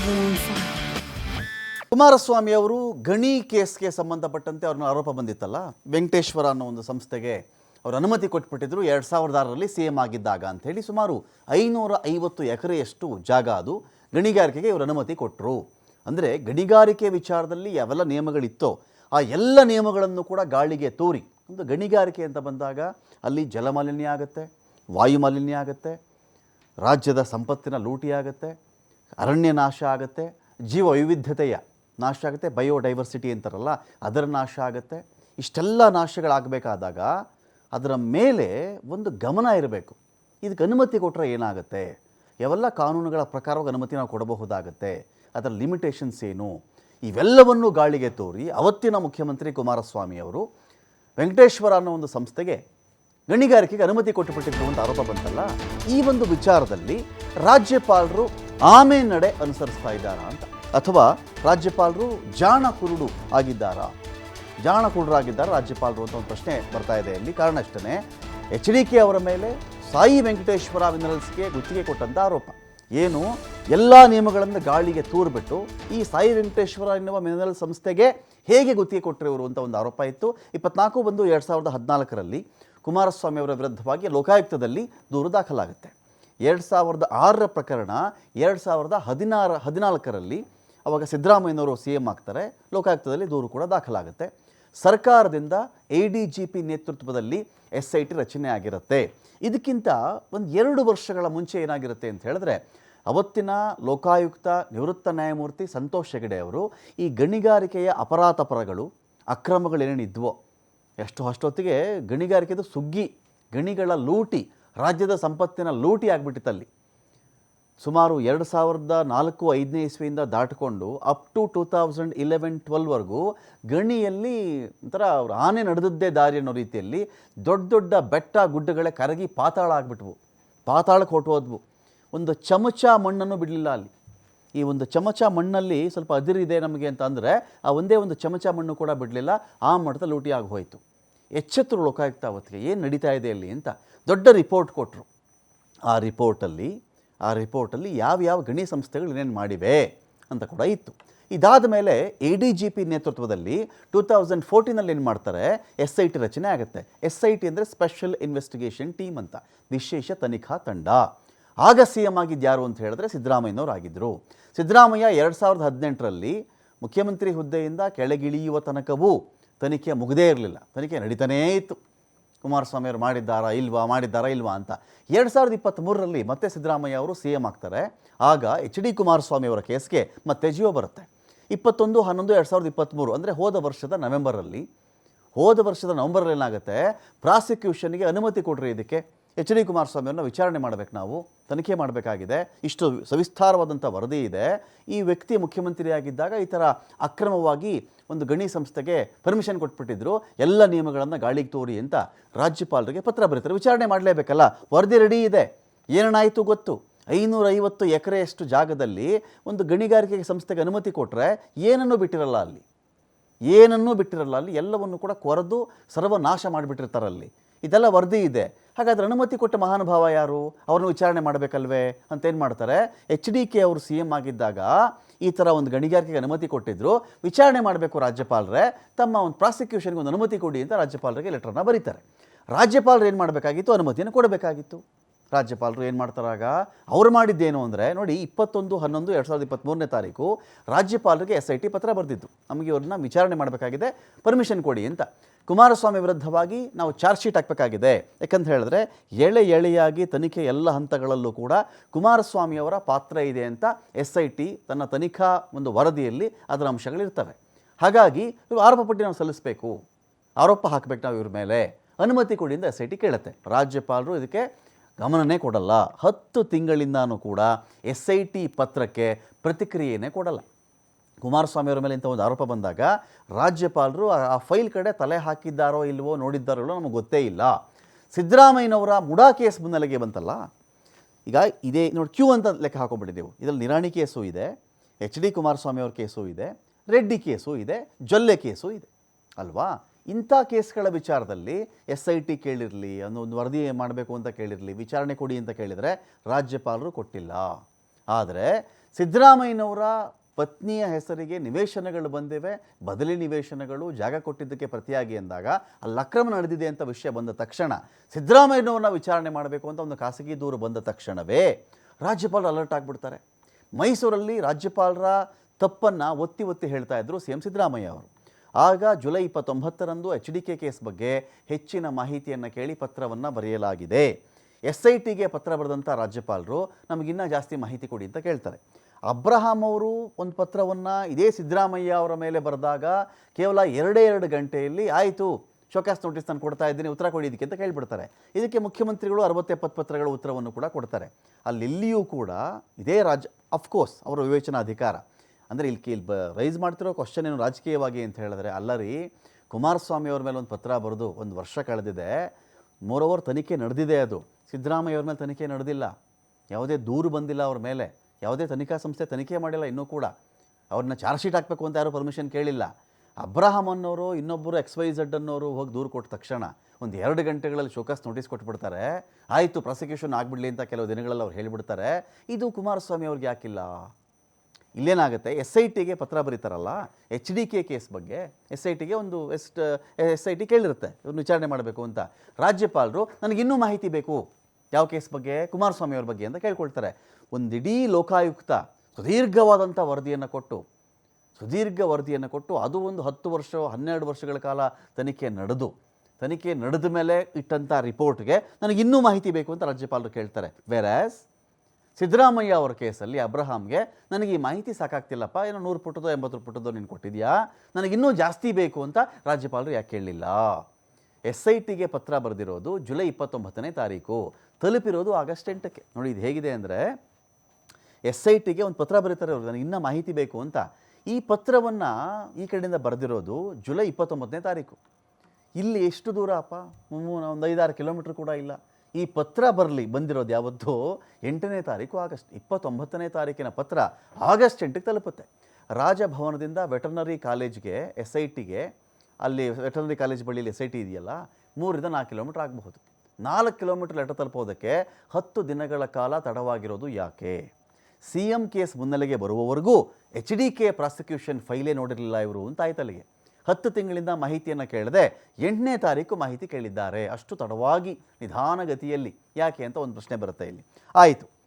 Babylon 5. Kumaraswamy ಅವರು ಗಣಿ ಕೇಸ್ಗೆ ಸಂಬಂಧಪಟ್ಟಂತೆ ಅವ್ರನ್ನ ಆರೋಪ ಬಂದಿತ್ತಲ್ಲ? ವೆಂಕಟೇಶ್ವರ ಅನ್ನೋ ಒಂದು ಸಂಸ್ಥೆಗೆ ಅವರು ಅನುಮತಿ ಕೊಟ್ಬಿಟ್ಟಿದ್ರು. ಎರಡು ಸಾವಿರದ ಆರರಲ್ಲಿ ಸಿ ಎಂ ಆಗಿದ್ದಾಗ ಅಂಥೇಳಿ ಸುಮಾರು ಐನೂರ ಐವತ್ತು ಎಕರೆಯಷ್ಟು ಜಾಗ ಅದು. ಗಣಿಗಾರಿಕೆಗೆ ಇವರು ಅನುಮತಿ ಕೊಟ್ಟರು ಅಂದರೆ ಗಣಿಗಾರಿಕೆ ವಿಚಾರದಲ್ಲಿ ಯಾವೆಲ್ಲ ನಿಯಮಗಳಿತ್ತೋ ಆ ಎಲ್ಲ ನಿಯಮಗಳನ್ನು ಕೂಡ ಗಾಳಿಗೆ ತೋರಿ. ಒಂದು ಗಣಿಗಾರಿಕೆ ಅಂತ ಬಂದಾಗ ಅಲ್ಲಿ ಜಲಮಾಲಿನ್ಯ ಆಗುತ್ತೆ, ವಾಯುಮಾಲಿನ್ಯ ಆಗುತ್ತೆ, ರಾಜ್ಯದ ಸಂಪತ್ತಿನ ಲೂಟಿ ಆಗುತ್ತೆ ಅರಣ್ಯ ನಾಶ ಆಗುತ್ತೆ ಜೀವ ವೈವಿಧ್ಯತೆಯ ನಾಶ ಆಗುತ್ತೆ, ಬಯೋಡೈವರ್ಸಿಟಿ ಅಂತಾರಲ್ಲ, ಅದರ ನಾಶ ಆಗುತ್ತೆ. ಇಷ್ಟೆಲ್ಲ ನಾಶಗಳಾಗಬೇಕಾದಾಗ ಅದರ ಮೇಲೆ ಒಂದು ಗಮನ ಇರಬೇಕು. ಇದಕ್ಕೆ ಅನುಮತಿ ಕೊಟ್ಟರೆ ಏನಾಗುತ್ತೆ? ಯಾವೆಲ್ಲ ಕಾನೂನುಗಳ ಪ್ರಕಾರವಾಗಿ ಅನುಮತಿ ನಾವು ಕೊಡಬಹುದಾಗುತ್ತೆ? ಅದರ ಲಿಮಿಟೇಷನ್ಸ್ ಏನು? ಇವೆಲ್ಲವನ್ನು ಗಾಳಿಗೆ ತೋರಿ ಅವತ್ತಿನ ಮುಖ್ಯಮಂತ್ರಿ ಕುಮಾರಸ್ವಾಮಿ ಅವರು ವೆಂಕಟೇಶ್ವರ ಅನ್ನೋ ಒಂದು ಸಂಸ್ಥೆಗೆ ಗಣಿಗಾರಿಕೆಗೆ ಅನುಮತಿ ಕೊಟ್ಟುಬಿಟ್ಟಿದ್ರು ಅಂತ ಆರೋಪ ಬಂತಲ್ಲ? ಈ ಒಂದು ವಿಚಾರದಲ್ಲಿ ರಾಜ್ಯಪಾಲರು ಆಮೆ ನಡೆ ಅನುಸರಿಸ್ತಾ ಇದ್ದಾರಾ ಅಂತ? ಅಥವಾ ರಾಜ್ಯಪಾಲರು ಜಾಣ ಕುರುಡು ಆಗಿದ್ದಾರಾ? ಜಾಣ ಕುರುಡರಾಗಿದ್ದಾರಾ ರಾಜ್ಯಪಾಲರು ಅಂತ ಒಂದು ಪ್ರಶ್ನೆ ಬರ್ತಾ ಇದೆ ಇಲ್ಲಿ ಕಾರಣ ಅಷ್ಟೇ ಎಚ್ ಡಿ ಕೆ ಅವರ ಮೇಲೆ ಸಾಯಿ ವೆಂಕಟೇಶ್ವರ ಮಿನರಲ್ಸ್ಗೆ ಗುತ್ತಿಗೆ ಕೊಟ್ಟಂಥ ಆರೋಪ. ಏನು, ಎಲ್ಲ ನಿಯಮಗಳನ್ನು ಗಾಳಿಗೆ ತೂರಿಬಿಟ್ಟು ಈ ಸಾಯಿ ವೆಂಕಟೇಶ್ವರ ಎನ್ನುವ ಮಿನರಲ್ ಸಂಸ್ಥೆಗೆ ಹೇಗೆ ಗುತ್ತಿಗೆ ಕೊಟ್ಟರು ಅಂತ ಒಂದು ಆರೋಪ ಇತ್ತು. ಇಪ್ಪತ್ನಾಲ್ಕು ಬಂದು ಎರಡು ಸಾವಿರದ ಹದಿನಾಲ್ಕರಲ್ಲಿ ಕುಮಾರಸ್ವಾಮಿ ಅವರ ವಿರುದ್ಧವಾಗಿ ಲೋಕಾಯುಕ್ತದಲ್ಲಿ ದೂರು ದಾಖಲಾಗುತ್ತೆ. ಎರಡು ಸಾವಿರದ ಆರರ ಪ್ರಕರಣ ಎರಡು ಸಾವಿರದ ಹದಿನಾರ, ಹದಿನಾಲ್ಕರಲ್ಲಿ ಅವಾಗ ಸಿದ್ದರಾಮಯ್ಯನವರು ಸಿ ಎಂ ಆಗ್ತಾರೆ. ಲೋಕಾಯುಕ್ತದಲ್ಲಿ ದೂರು ಕೂಡ ದಾಖಲಾಗುತ್ತೆ. ಸರ್ಕಾರದಿಂದ ಎ ಡಿ ಜಿ ಪಿ ನೇತೃತ್ವದಲ್ಲಿ ಎಸ್ ಐ ಟಿ ರಚನೆ ಆಗಿರುತ್ತೆ. ಇದಕ್ಕಿಂತ ಒಂದು ಎರಡು ವರ್ಷಗಳ ಮುಂಚೆ ಏನಾಗಿರುತ್ತೆ ಅಂತ ಹೇಳಿದ್ರೆ, ಅವತ್ತಿನ ಲೋಕಾಯುಕ್ತ, ನಿವೃತ್ತ ನ್ಯಾಯಮೂರ್ತಿ ಸಂತೋಷ್ ಹೆಗಡೆ ಅವರು ಈ ಗಣಿಗಾರಿಕೆಯ ಅಪರಾತಪರಗಳು ಅಕ್ರಮಗಳು ಏನೇನಿದ್ವೋ ಎಷ್ಟು ಅಷ್ಟೊತ್ತಿಗೆ ಗಣಿಗಾರಿಕೆದು ಸುಗ್ಗಿ, ಗಣಿಗಳ ಲೂಟಿ ರಾಜ್ಯದ ಸಂಪತ್ತಿನ ಲೂಟಿ ಆಗಿಬಿಟ್ಟಿತ್ತಲ್ಲಿ. ಸುಮಾರು ಎರಡು ಸಾವಿರದ ನಾಲ್ಕು ಐದನೇ ಇಸ್ವಿಯಿಂದ ದಾಟಿಕೊಂಡು up to two thousand eleven ಟ್ವೆಲ್ವರೆಗೂ ಗಣಿಯಲ್ಲಿ ಒಂಥರ ಅವ್ರು ಆನೆ ನಡೆದದ್ದೇ ದಾರಿ ಅನ್ನೋ ರೀತಿಯಲ್ಲಿ ದೊಡ್ಡ ದೊಡ್ಡ ಬೆಟ್ಟ ಗುಡ್ಡಗಳೇ ಕರಗಿ ಪಾತಾಳ ಆಗಿಬಿಟ್ವು. ಪಾತಾಳಕ್ಕೆ ಹೊಟ್ಟೋದ್ವು ಒಂದು ಚಮಚ ಮಣ್ಣನ್ನು ಬಿಡಲಿಲ್ಲ ಅಲ್ಲಿ. ಈ ಒಂದು ಚಮಚ ಮಣ್ಣಲ್ಲಿ ಸ್ವಲ್ಪ ಅದಿರಿದೆ ನಮಗೆ ಅಂತ ಆ ಒಂದೇ ಒಂದು ಚಮಚ ಮಣ್ಣು ಕೂಡ ಬಿಡಲಿಲ್ಲ. ಆ ಮಟ್ಟದ ಲೂಟಿ ಆಗಿ ಹೋಯಿತು. ಎಚ್ಚೆತ್ತರು ಲೋಕಾಯುಕ್ತ ಅವತ್ತಿಗೆ ಏನು ನಡೀತಾ ಇದೆ ಅಲ್ಲಿ ಅಂತ ದೊಡ್ಡ ರಿಪೋರ್ಟ್ ಕೊಟ್ಟರು ಆ ರಿಪೋರ್ಟಲ್ಲಿ ಆ ರಿಪೋರ್ಟಲ್ಲಿ ಯಾವ್ಯಾವ ಗಣಿ ಸಂಸ್ಥೆಗಳು ಏನೇನು ಮಾಡಿವೆ ಅಂತ ಕೂಡ ಇತ್ತು. ಇದಾದ ಮೇಲೆ ಎ ಡಿ ಜಿ ಪಿ ನೇತೃತ್ವದಲ್ಲಿ ಟೂ ತೌಸಂಡ್ ಫೋರ್ಟೀನಲ್ಲಿ ಏನು ಮಾಡ್ತಾರೆ? ಎಸ್ ಐ ಟಿ ರಚನೆ ಆಗುತ್ತೆ. ಎಸ್ ಐ ಟಿ ಅಂದರೆ ಸ್ಪೆಷಲ್ ಇನ್ವೆಸ್ಟಿಗೇಷನ್ ಟೀಮ್ ಅಂತ, ವಿಶೇಷ ತನಿಖಾ ತಂಡ. ಆಗ ಸಿ ಎಂ ಆಗಿದ್ದು ಯಾರು ಅಂತ ಹೇಳಿದ್ರೆ ಸಿದ್ದರಾಮಯ್ಯನವರು ಆಗಿದ್ದರು ಸಿದ್ದರಾಮಯ್ಯ ಎರಡು ಸಾವಿರದ ಹದಿನೆಂಟರಲ್ಲಿ ಮುಖ್ಯಮಂತ್ರಿ ಹುದ್ದೆಯಿಂದ ಕೆಳಗಿಳಿಯುವ ತನಕವೂ ತನಿಖೆ ಮುಗದೇ ಇರಲಿಲ್ಲ. ತನಿಖೆ ನಡೀತಾನೇ ಇತ್ತು. ಕುಮಾರಸ್ವಾಮಿ ಅವರು ಮಾಡಿದ್ದಾರಾ ಇಲ್ವಾ ಮಾಡಿದ್ದಾರಾ ಇಲ್ವಾ ಅಂತ. ಎರಡು ಸಾವಿರದ ಇಪ್ಪತ್ತ್ಮೂರರಲ್ಲಿ ಮತ್ತೆ ಸಿದ್ದರಾಮಯ್ಯ ಅವರು ಸಿ ಎಂ ಆಗ್ತಾರೆ. ಆಗ ಎಚ್ ಡಿ ಕುಮಾರಸ್ವಾಮಿ ಅವರ ಕೇಸ್ಗೆ ಮತ್ತೆ ಜೀವ ಬರುತ್ತೆ. ಇಪ್ಪತ್ತೊಂದು, ಹನ್ನೊಂದು, ಎರಡು ಸಾವಿರದ ಇಪ್ಪತ್ತ್ಮೂರು ಅಂದರೆ ಹೋದ ವರ್ಷದ ನವೆಂಬರಲ್ಲಿ ಹೋದ ವರ್ಷದ ನವಂಬರಲ್ಲಿ ಏನಾಗುತ್ತೆ? ಪ್ರಾಸಿಕ್ಯೂಷನ್ಗೆ ಅನುಮತಿ ಕೊಡ್ರಿ ಇದಕ್ಕೆ. ಎಚ್ ಡಿ ಕುಮಾರಸ್ವಾಮಿಯವ್ರನ್ನ ವಿಚಾರಣೆ ಮಾಡಬೇಕು ನಾವು. ತನಿಖೆ ಮಾಡಬೇಕಾಗಿದೆ. ಇಷ್ಟು ಸವಿಸ್ತಾರವಾದಂಥ ವರದಿ ಇದೆ. ಈ ವ್ಯಕ್ತಿ ಮುಖ್ಯಮಂತ್ರಿಯಾಗಿದ್ದಾಗ ಈ ಥರ ಅಕ್ರಮವಾಗಿ ಒಂದು ಗಣಿ ಸಂಸ್ಥೆಗೆ ಪರ್ಮಿಷನ್ ಕೊಟ್ಬಿಟ್ಟಿದ್ರು. ಎಲ್ಲ ನಿಯಮಗಳನ್ನು ಗಾಳಿಗೆ ತೋರಿ ಅಂತ ರಾಜ್ಯಪಾಲರಿಗೆ ಪತ್ರ ಬರೀತಾರೆ ವಿಚಾರಣೆ ಮಾಡಲೇಬೇಕಲ್ಲ? ವರದಿ ರೆಡಿ ಇದೆ. ಏನಾಯಿತು ಗೊತ್ತು? ಐನೂರೈವತ್ತು ಎಕರೆಯಷ್ಟು ಜಾಗದಲ್ಲಿ ಒಂದು ಗಣಿಗಾರಿಕೆ ಸಂಸ್ಥೆಗೆ ಅನುಮತಿ ಕೊಟ್ಟರೆ ಏನನ್ನು ಬಿಟ್ಟಿರಲ್ಲ ಅಲ್ಲಿ? ಏನನ್ನೂ ಬಿಟ್ಟಿರಲ್ಲ, ಅಲ್ಲಿ ಎಲ್ಲವನ್ನು ಕೂಡ ಕೊರೆದು ಸರ್ವನಾಶ ಮಾಡಿಬಿಟ್ಟಿರ್ತಾರೆ ಅಲ್ಲಿ ಇದೆಲ್ಲ ವರದಿ ಇದೆ. ಹಾಗಾದ್ರೆ ಅನುಮತಿ ಕೊಟ್ಟ ಮಹಾನುಭಾವ ಯಾರು? ಅವ್ರನ್ನ ವಿಚಾರಣೆ ಮಾಡಬೇಕಲ್ವೇ? ಅಂತ ಏನು ಮಾಡ್ತಾರೆ? ಎಚ್ ಡಿ ಕೆ ಅವರು ಸಿ ಎಂ ಆಗಿದ್ದಾಗ ಈ ಥರ ಒಂದು ಗಣಿಗಾರಿಕೆಗೆ ಅನುಮತಿ ಕೊಟ್ಟಿದ್ರು. ವಿಚಾರಣೆ ಮಾಡಬೇಕು ರಾಜ್ಯಪಾಲರೇ. ತಮ್ಮ ಒಂದು ಪ್ರಾಸಿಕ್ಯೂಷನ್ಗೆ ಒಂದು ಅನುಮತಿ ಕೊಡಿ ಅಂತ ರಾಜ್ಯಪಾಲರಿಗೆ ಲೆಟ್ರನ್ನ ಬರೀತಾರೆ. ರಾಜ್ಯಪಾಲರು ಏನು ಮಾಡಬೇಕಾಗಿತ್ತು? ಅನುಮತಿಯನ್ನು ಕೊಡಬೇಕಾಗಿತ್ತು. ರಾಜ್ಯಪಾಲರು ಏನು ಮಾಡ್ತಾರಾಗ ಅವ್ರು ಮಾಡಿದ್ದೇನು ಅಂದರೆ, ನೋಡಿ, ಇಪ್ಪತ್ತೊಂದು, ಹನ್ನೊಂದು, ಎರಡು ಸಾವಿರದ ಇಪ್ಪತ್ತ್ಮೂರನೇ ತಾರೀಕು ರಾಜ್ಯಪಾಲರಿಗೆ ಎಸ್ ಐ ಟಿ ಪತ್ರ ಬರೆದಿದ್ದು. ನಮಗೆ ಇವ್ರನ್ನ ವಿಚಾರಣೆ ಮಾಡಬೇಕಾಗಿದೆ, ಪರ್ಮಿಷನ್ ಕೊಡಿ ಅಂತ. ಕುಮಾರಸ್ವಾಮಿ ವಿರುದ್ಧವಾಗಿ ನಾವು ಚಾರ್ಜ್ ಶೀಟ್ ಹಾಕಬೇಕಾಗಿದೆ. ಯಾಕಂತ ಹೇಳಿದ್ರೆ, ಎಳೆ ಎಳೆಯಾಗಿ ತನಿಖೆ ಎಲ್ಲ ಹಂತಗಳಲ್ಲೂ ಕೂಡ ಕುಮಾರಸ್ವಾಮಿಯವರ ಪಾತ್ರ ಇದೆ ಅಂತ ಎಸ್ ಐ ಟಿ ತನ್ನ ತನಿಖಾ ಒಂದು ವರದಿಯಲ್ಲಿ ಅದರ ಅಂಶಗಳಿರ್ತವೆ. ಹಾಗಾಗಿ, ಇವರು ಆರೋಪ ಪಟ್ಟಿ ನಾವು ಸಲ್ಲಿಸಬೇಕು. ಆರೋಪ ಹಾಕಬೇಕು ನಾವು ಇವ್ರ ಮೇಲೆ. ಅನುಮತಿ ಕೊಡಿ ಅಂತ ಎಸ್ ಐ ಟಿ ಕೇಳುತ್ತೆ. ರಾಜ್ಯಪಾಲರು ಇದಕ್ಕೆ ಗಮನನೇ ಕೊಡಲ್ಲ. ಹತ್ತು ತಿಂಗಳಿಂದಾನೂ ಕೂಡ ಎಸ್ ಐ ಟಿ ಪತ್ರಕ್ಕೆ ಪ್ರತಿಕ್ರಿಯೆನೇ ಕೊಡಲ್ಲ. ಕುಮಾರಸ್ವಾಮಿ ಅವರ ಮೇಲೆ ಇಂಥ ಒಂದು ಆರೋಪ ಬಂದಾಗ ರಾಜ್ಯಪಾಲರು ಆ- ಫೈಲ್ ಕಡೆ ತಲೆ ಹಾಕಿದ್ದಾರೋ ಇಲ್ಲವೋ ನೋಡಿದ್ದಾರೋ ಇಲ್ಲೋ ನಮಗೆ ಗೊತ್ತೇ ಇಲ್ಲ. ಸಿದ್ದರಾಮಯ್ಯನವರ ಮುಡಾ ಕೇಸ್ ಮುನ್ನೆಲೆಗೆ ಬಂತಲ್ಲ? ಈಗ ಇದೇ ನೋಡಿ, ಕ್ಯೂ ಅಂತ ಲೆಕ್ಕ ಹಾಕೊಂಡ್ಬಿಟ್ಟಿದ್ದೆವು ಇದರಲ್ಲಿ ನಿರಾಣಿ ಕೇಸು ಇದೆ, ಎಚ್ ಡಿ ಕುಮಾರಸ್ವಾಮಿ ಅವ್ರ ಕೇಸು ಇದೆ, ರೆಡ್ಡಿ ಕೇಸು ಇದೆ, ಜೊಲ್ಲೆ ಕೇಸು ಇದೆ. ಅಲ್ವಾ? ಇಂಥ ಕೇಸ್ಗಳ ವಿಚಾರದಲ್ಲಿ ಎಸ್ ಐ ಟಿ ಕೇಳಿರಲಿ ಅನ್ನೋ ಒಂದು ವರದಿ ಮಾಡಬೇಕು ಅಂತ ಕೇಳಿರಲಿ, ವಿಚಾರಣೆ ಕೊಡಿ ಅಂತ ಕೇಳಿದರೆ ರಾಜ್ಯಪಾಲರು ಕೊಟ್ಟಿಲ್ಲ. ಆದರೆ ಸಿದ್ದರಾಮಯ್ಯನವರ ಪತ್ನಿಯ ಹೆಸರಿಗೆ ನಿವೇಶನಗಳು ಬಂದಿವೆ, ಬದಲಿ ನಿವೇಶನಗಳು, ಜಾಗ ಕೊಟ್ಟಿದ್ದಕ್ಕೆ ಪ್ರತಿಯಾಗಿ ಎಂದಾಗ ಅಲ್ಲಿ ಅಕ್ರಮ ನಡೆದಿದೆ ಅಂತ ವಿಷಯ ಬಂದ ತಕ್ಷಣ ಸಿದ್ದರಾಮಯ್ಯನವ್ರನ್ನ ವಿಚಾರಣೆ ಮಾಡಬೇಕು ಅಂತ ಒಂದು ಖಾಸಗಿ ದೂರು ಬಂದ ತಕ್ಷಣವೇ ರಾಜ್ಯಪಾಲರು ಅಲರ್ಟ್ ಆಗಿಬಿಡ್ತಾರೆ. ಮೈಸೂರಲ್ಲಿ ರಾಜ್ಯಪಾಲರ ತಪ್ಪನ್ನು ಒತ್ತಿ ಒತ್ತಿ ಹೇಳ್ತಾ ಇದ್ದರು ಸಿ ಎಂ ಸಿದ್ದರಾಮಯ್ಯ ಅವರು. ಆಗ ಜುಲೈ ಇಪ್ಪತ್ತೊಂಬತ್ತರಂದು ಎಚ್ ಡಿ ಕೆ ಕೇಸ್ ಬಗ್ಗೆ ಹೆಚ್ಚಿನ ಮಾಹಿತಿಯನ್ನು ಕೇಳಿ ಪತ್ರವನ್ನು ಬರೆಯಲಾಗಿದೆ. ಎಸ್ ಐ ಟಿಗೆ ಪತ್ರ ಬರೆದಂಥ ರಾಜ್ಯಪಾಲರು ನಮಗಿನ್ನೂ ಜಾಸ್ತಿ ಮಾಹಿತಿ ಕೊಡಿ ಅಂತ ಕೇಳ್ತಾರೆ. ಅಬ್ರಹಾಂ ಅವರು ಒಂದು ಪತ್ರವನ್ನು ಇದೇ ಸಿದ್ದರಾಮಯ್ಯ ಅವರ ಮೇಲೆ ಬರೆದಾಗ ಕೇವಲ ಎರಡೇ ಎರಡು ಗಂಟೆಯಲ್ಲಿ ಆಯಿತು, ಶೋಕಾಸ್ ನೋಟಿಸ್ ನಾನು ಕೊಡ್ತಾ ಇದ್ದೀನಿ, ಉತ್ತರ ಕೊಡಿ ಇದಕ್ಕೆ ಅಂತ ಕೇಳಿಬಿಡ್ತಾರೆ. ಇದಕ್ಕೆ ಮುಖ್ಯಮಂತ್ರಿಗಳು ಅರವತ್ತೆಪ್ಪತ್ತು ಪತ್ರಗಳ ಉತ್ತರವನ್ನು ಕೂಡ ಕೊಡ್ತಾರೆ. ಅಲ್ಲೆಲ್ಲಿಯೂ ಕೂಡ ಇದೇ ರಾಜ್ಯ ಅಫ್ಕೋರ್ಸ್ ಅವರ ವಿವೇಚನಾ ಅಧಿಕಾರ ಅಂದರೆ ಇಲ್ಲಿ ಇಲ್ಲಿ ಬ ರೈಸ್ ಮಾಡ್ತಿರೋ ಕ್ವಶನ್ ಏನು ರಾಜಕೀಯವಾಗಿ ಅಂತ ಹೇಳಿದ್ರೆ, ಅಲ್ಲ ರೀ, ಕುಮಾರಸ್ವಾಮಿ ಅವ್ರ ಮೇಲೆ ಒಂದು ಪತ್ರ ಬರೆದು ಒಂದು ವರ್ಷ ಕಳೆದಿದೆ. ಮೋರೋವರ್ ತನಿಖೆ ನಡೆದಿದೆ ಅದು. ಸಿದ್ದರಾಮಯ್ಯ ಅವ್ರ ಮೇಲೆ ತನಿಖೆ ನಡೆದಿಲ್ಲ. ಯಾವುದೇ ದೂರು ಬಂದಿಲ್ಲ ಅವ್ರ ಮೇಲೆ. ಯಾವುದೇ ತನಿಖಾ ಸಂಸ್ಥೆ ತನಿಖೆ ಮಾಡಿಲ್ಲ ಇನ್ನೂ ಕೂಡ. ಅವ್ರನ್ನ ಚಾರ್ಜ್ ಶೀಟ್ ಹಾಕಬೇಕು ಅಂತ ಯಾರೂ ಪರ್ಮಿಷನ್ ಕೇಳಿಲ್ಲ. ಅಬ್ರಹಾಮ್ ಅನ್ನೋರು, ಇನ್ನೊಬ್ಬರು ಎಕ್ಸ್ ವೈ ಝಡ್ ಅನ್ನೋರು ಹೋಗಿ ದೂರು ಕೊಟ್ಟ ತಕ್ಷಣ ಒಂದು ಎರಡು ಗಂಟೆಗಳಲ್ಲಿ ಶೋಕಾಸ್ ನೋಟಿಸ್ ಕೊಟ್ಬಿಡ್ತಾರೆ. ಆಯಿತು ಪ್ರಾಸಿಕ್ಯೂಷನ್ ಆಗಿಬಿಡಲಿ ಅಂತ ಕೆಲವು ದಿನಗಳಲ್ಲಿ ಅವ್ರು ಹೇಳಿಬಿಡ್ತಾರೆ. ಇದು ಕುಮಾರಸ್ವಾಮಿ ಅವ್ರಿಗೆ ಯಾಕಿಲ್ಲ? ಇಲ್ಲೇನಾಗುತ್ತೆ? ಎಸ್ ಐ ಟಿಗೆ ಪತ್ರ ಬರೀತಾರಲ್ಲ ಎಚ್ ಡಿ ಕೆ ಕೇಸ್ ಬಗ್ಗೆ ಎಸ್ ಐ ಟಿಗೆ ಒಂದು ಎಸ್ಟ್ ಎಸ್ ಐ ಟಿ ಕೇಳಿರುತ್ತೆ ಇವ್ರನ್ನ ವಿಚಾರಣೆ ಮಾಡಬೇಕು ಅಂತ. ರಾಜ್ಯಪಾಲರು, ನನಗೆ ಇನ್ನೂ ಮಾಹಿತಿ ಬೇಕು. ಯಾವ ಕೇಸ್ ಬಗ್ಗೆ? ಕುಮಾರಸ್ವಾಮಿ ಅವ್ರ ಬಗ್ಗೆ ಅಂತ ಕೇಳ್ಕೊಳ್ತಾರೆ. ಒಂದಿಡೀ ಲೋಕಾಯುಕ್ತ ಸುದೀರ್ಘವಾದಂಥ ವರದಿಯನ್ನು ಕೊಟ್ಟು, ಸುದೀರ್ಘ ವರದಿಯನ್ನು ಕೊಟ್ಟು, ಅದು ಒಂದು ಹತ್ತು ವರ್ಷ, ಹನ್ನೆರಡು ವರ್ಷಗಳ ಕಾಲ ತನಿಖೆ ನಡೆದು, ತನಿಖೆ ನಡೆದ ಮೇಲೆ ಇಟ್ಟಂಥ ರಿಪೋರ್ಟ್ಗೆ ನನಗೆ ಇನ್ನೂ ಮಾಹಿತಿ ಬೇಕು ಅಂತ ರಾಜ್ಯಪಾಲರು ಕೇಳ್ತಾರೆ. ವೆರಾಸ್ ಸಿದ್ದರಾಮಯ್ಯ ಅವರ ಕೇಸಲ್ಲಿ ಅಬ್ರಹಾಮ್ಗೆ, ನನಗೆ ಈ ಮಾಹಿತಿ ಸಾಕಾಗ್ತಿಲ್ಲಪ್ಪ, ಏನೋ ನೂರು ಪುಟದೋ, ಎಂಬತ್ತು ಪುಟದೋ ನೀನು ಕೊಟ್ಟಿದ್ಯಾ? ನನಗೆ ಇನ್ನೂ ಜಾಸ್ತಿ ಬೇಕು ಅಂತ ರಾಜ್ಯಪಾಲರು ಯಾಕೆ ಕೇಳಲಿಲ್ಲ? ಎಸ್ ಐ ಟಿಗೆ ಪತ್ರ ಬರೆದಿರೋದು ಜುಲೈ ಇಪ್ಪತ್ತೊಂಬತ್ತನೇ ತಾರೀಕು. ತಲುಪಿರೋದು ಆಗಸ್ಟ್ ಎಂಟಕ್ಕೆ. ನೋಡಿ, ಇದು ಹೇಗಿದೆ ಅಂದರೆ ಎಸ್ ಐ ಟಿಗೆ ಒಂದು ಪತ್ರ ಬರೀತಾರೆ ಅವರು, ನನಗೆ ಇನ್ನೂ ಮಾಹಿತಿ ಬೇಕು ಅಂತ. ಈ ಪತ್ರವನ್ನು ಈ ಕಡೆಯಿಂದ ಬರೆದಿರೋದು ಜುಲೈ ಇಪ್ಪತ್ತೊಂಬತ್ತನೇ ತಾರೀಕು. ಇಲ್ಲಿ ಎಷ್ಟು ದೂರ, ಅಪ್ಪ? ಒಂದು ಐದಾರು ಕಿಲೋಮೀಟ್ರ್ ಕೂಡ ಇಲ್ಲ. ಈ ಪತ್ರ ಬರಲಿ, ಬಂದಿರೋದು ಯಾವತ್ತೂ ಎಂಟನೇ ತಾರೀಕು ಆಗಸ್ಟ್, ಇಪ್ಪತ್ತೊಂಬತ್ತನೇ ತಾರೀಕಿನ ಪತ್ರ ಆಗಸ್ಟ್ ಎಂಟಕ್ಕೆ ತಲುಪುತ್ತೆ. ರಾಜಭವನದಿಂದ ವೆಟರ್ನರಿ ಕಾಲೇಜ್ಗೆ ಎಸ್ ಐ ಟಿಗೆ ಅಲ್ಲಿ ವೆಟರ್ನರಿ ಕಾಲೇಜ್ ಬಳಿಯಲ್ಲಿ ಎಸ್ ಐ ಟಿ ಇದೆಯಲ್ಲ, ಮೂರಿಂದ ನಾಲ್ಕು ಕಿಲೋಮೀಟ್ರ್ ಆಗಬಹುದು. ನಾಲ್ಕು ಕಿಲೋಮೀಟ್ರ್ ಲೆಟರ್ ತಲುಪೋದಕ್ಕೆ ಹತ್ತು ದಿನಗಳ ಕಾಲ ತಡವಾಗಿರೋದು ಯಾಕೆ? ಸಿ ಎಂ ಕೇಸ್ ಮುನ್ನೆಲೆಗೆ ಬರುವವರೆಗೂ ಎಚ್ ಡಿ ಕೆ ಪ್ರಾಸಿಕ್ಯೂಷನ್ ಫೈಲೇ ನೋಡಿರಲಿಲ್ಲ ಇವರು ಅಂತ ಆಯ್ತಲ್ಲಿಗೆ. ಹತ್ತು ತಿಂಗಳಿಂದ ಮಾಹಿತಿಯನ್ನು ಕೇಳದೆ ಎಂಟನೇ ತಾರೀಕು ಮಾಹಿತಿ ಕೇಳಿದ್ದಾರೆ. ಅಷ್ಟು ತಡವಾಗಿ ನಿಧಾನಗತಿಯಲ್ಲಿ. ಯಾಕೆ ಅಂತ ಒಂದು ಪ್ರಶ್ನೆ ಬರುತ್ತೆ ಇಲ್ಲಿ. ಆಯಿತು.